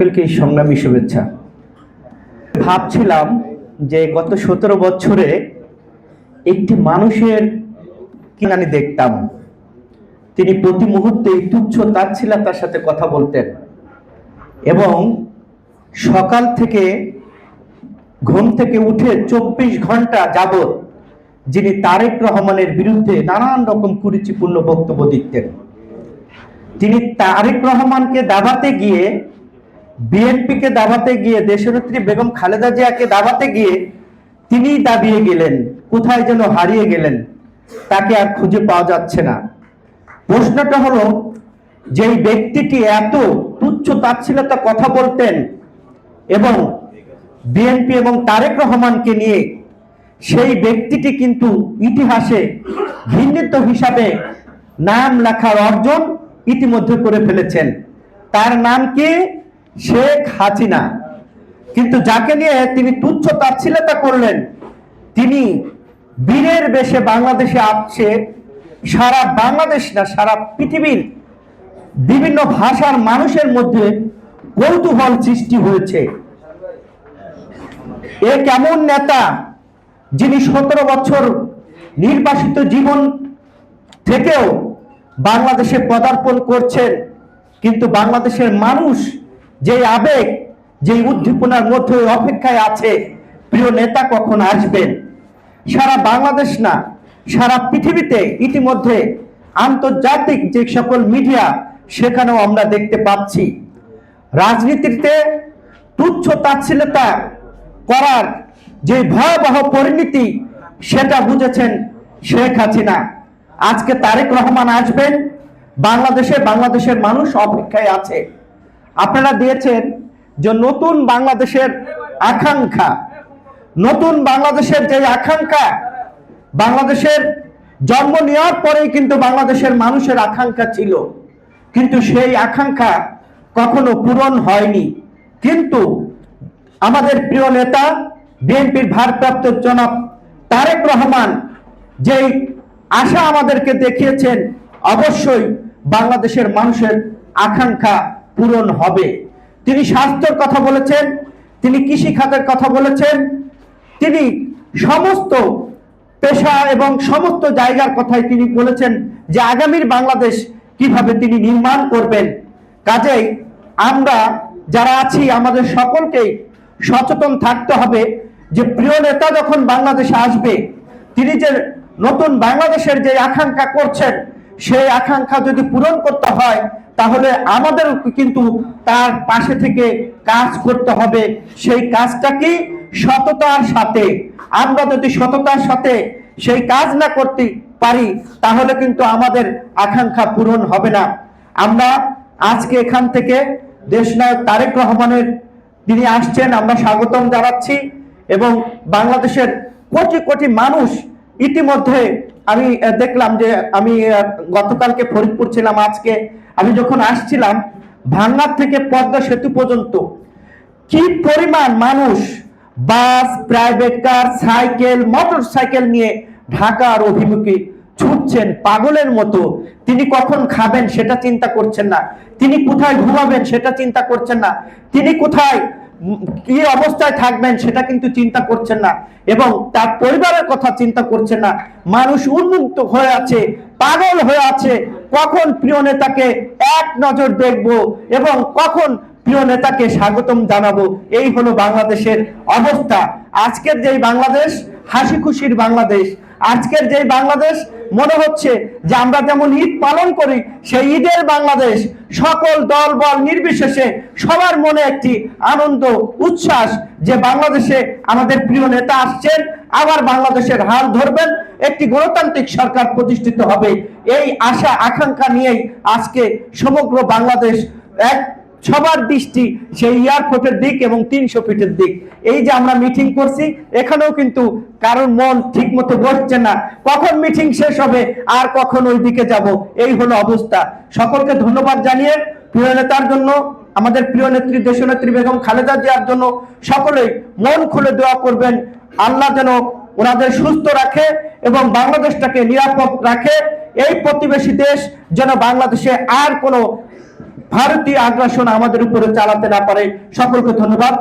সকলকে সংগ্রামী শুভেচ্ছা। ভাবছিলাম যে গত সতেরো বছরে একটি মানুষের কি আমি দেখতাম। তিনি প্রতি মুহূর্তে তুচ্ছ তাচ্ছিলতার সাথে কথা বলতেন এবং সকাল থেকে ঘুম থেকে উঠে চব্বিশ ঘণ্টা যাবৎ যিনি তারেক রহমানের বিরুদ্ধে নানান রকম কুরুচিপূর্ণ বক্তব্য দিতেন। তিনি তারেক রহমানকে দাবাতে গিয়ে বিএনপিকে দাবাতে গিয়ে দেশনেত্রী বেগম খালেদা জিয়াকে দাবাতে গিয়ে তিনি দাবিয়ে গেলেন, কোথায় যেন হারিয়ে গেলেন, তাকে আর খুঁজে পাওয়া যাচ্ছে না। প্রশ্নটা হলো, যেই ব্যক্তিটি এত তুচ্ছ তাচ্ছিলতা কথা বলতেন এবং বিএনপি এবং তারেক রহমানকে নিয়ে সেই ব্যক্তিটি কিন্তু ইতিহাসে ঘৃণিত হিসাবে নাম লেখার অর্জন ইতিমধ্যে করে ফেলেছেন। তার নাম কি? শেখ হাসিনা। কিন্তু যাকে নিয়ে তিনি তুচ্ছ তাচ্ছিলতা করলেন, তিনি বীরের বেশে বাংলাদেশে আসছে, সারা বাংলাদেশ না, সারা পৃথিবীর বিভিন্ন ভাষার মানুষের মধ্যে কৌতূহল সৃষ্টি হয়েছে। এ কেমন নেতা যিনি সতেরো বছর নির্বাসিত জীবন থেকেও বাংলাদেশে পদার্পণ করছেন, কিন্তু বাংলাদেশের মানুষ যে আবেগ, যে উদ্দীপনার মধ্যে অপেক্ষায় আছে, প্রিয় নেতা কখন আসবেন? সারা বাংলাদেশ না, সারা পৃথিবীতে ইতিমধ্যে আন্তর্জাতিক যে সকল মিডিয়া, সেখানেও আমরা দেখতে পাচ্ছি। রাজনীতিতে তুচ্ছ তাচ্ছিলতা করার যে ভয়াবহ পরিণতি, সেটা বুঝেছেন শেখ হাসিনা। আজকে তারেক রহমান আসবেন, বাংলাদেশে বাংলাদেশের মানুষ অপেক্ষায় আছে। আপনারা দিয়েছেন যে নতুন বাংলাদেশের আকাঙ্ক্ষা, নতুন বাংলাদেশের যে আকাঙ্ক্ষা, বাংলাদেশের জন্ম নেওয়ার পরেই কিন্তু বাংলাদেশের মানুষের আকাঙ্ক্ষা ছিল। কিন্তু সেই আকাঙ্ক্ষা কখনো পূরণ হয়নি। কিন্তু আমাদের প্রিয় নেতা, বিএনপির ভারপ্রাপ্ত জনাব তারেক রহমান যেই আশা আমাদেরকে দেখিয়েছেন, অবশ্যই বাংলাদেশের মানুষের আকাঙ্ক্ষা পূরণ হবে। তিনি স্বাস্থ্যের কথা বলেছেন, তিনি কৃষি খাতের কথা বলেছেন, তিনি সমস্ত পেশা এবং সমস্ত জায়গার কথাই তিনি বলেছেন যে আগামীর বাংলাদেশ কীভাবে তিনি নির্মাণ করবেন। কাজেই আমরা যারা আছি, আমাদের সকলকেই সচেতন থাকতে হবে যে প্রিয় নেতা যখন বাংলাদেশে আসবে, তিনি যে নতুন বাংলাদেশের যে আকাঙ্ক্ষা করছেন, সেই আকাঙ্ক্ষা যদি পূরণ করতে হয় তাহলে আমাদের কিন্তু তার পাশে থেকে কাজ করতে হবে। সেই কাজটা কি সততার সাথে, আমরা যদি সততার সাথে সেই কাজ না করতে পারি, তাহলে কিন্তু আমাদের আকাঙ্ক্ষা পূরণ হবে না। আমরা আজকে এখান থেকে দেশনায়ক তারেক রহমানের তিনি আসছেন, আমরা স্বাগতম জানাচ্ছি এবং বাংলাদেশের কোটি কোটি মানুষ ইতিমধ্যে আমি দেখলাম যে আমি গতকালকে ফরিদপুর ছিলাম, আজকে আমি যখন আসছিলাম ভাঙ্গার থেকে পদ্মা সেতু পর্যন্ত, কি পরিমাণ মানুষ bus private car cycle motor cycle নিয়ে ঢাকার অভিমুখে ছুটছেন পাগলের মতো। তিনি কখন খাবেন সেটা চিন্তা করছেন না। তিনি কোথায় ঘুমাবেন সেটা চিন্তা করছেন না। তিনি কোথায় কি অবস্থায় থাকবেন সেটা কিন্তু চিন্তা করছেন না এবং তার পরিবারের কথা চিন্তা করছেন না। মানুষ উন্মুক্ত হয়ে আছে, পাগল হয়ে আছে। কখন প্রিয় নেতাকে এক নজর দেখব এবং কখন প্রিয় নেতাকে স্বাগতম জানাব? এই হলো বাংলাদেশের অবস্থা। আজকের যেই বাংলাদেশ হাসি খুশির বাংলাদেশ। আজকের যেই বাংলাদেশ মনে হচ্ছে যে আমরা যেমন ঈদ পালন করি, সেই ঈদের বাংলাদেশ সকল দল বল নির্বিশেষে সবার মনে একটি আনন্দ, উচ্ছ্বাস যে বাংলাদেশে আমাদের প্রিয় নেতা আসছেন, আবার বাংলাদেশের হাল ধরবেন, একটি গণতান্ত্রিক সরকার প্রতিষ্ঠিত হবে। এই আশা, আকাঙ্ক্ষা নিয়েই আজকে সমগ্র বাংলাদেশ এক সবার দৃষ্টি সেই এয়ারপোর্টের দিক এবং তিনশো ফিটের দিক। এই যে আমরা মিটিং করছি, এখানেও কিন্তু কারোর মন ঠিক মতো বসছে না। কখন মিটিং শেষ হবে আর কখন ওই দিকে যাব, এই হলো অবস্থা। সকলকে ধন্যবাদ জানিয়ে প্রিয় নেতার জন্য, আমাদের প্রিয় নেত্রী দেশনেত্রী বেগম খালেদা জিয়ার জন্য সকলেই মন খুলে দোয়া করবেন। আল্লাহ যেন ওনাদের সুস্থ রাখে এবং বাংলাদেশটাকে নিরাপদ রাখে। এই প্রতিবেশী দেশ যেন বাংলাদেশে আর কোনো ভারতীয় আগ্রাসন আমাদের উপরে চালাতে না পারে। সকলকে ধন্যবাদ।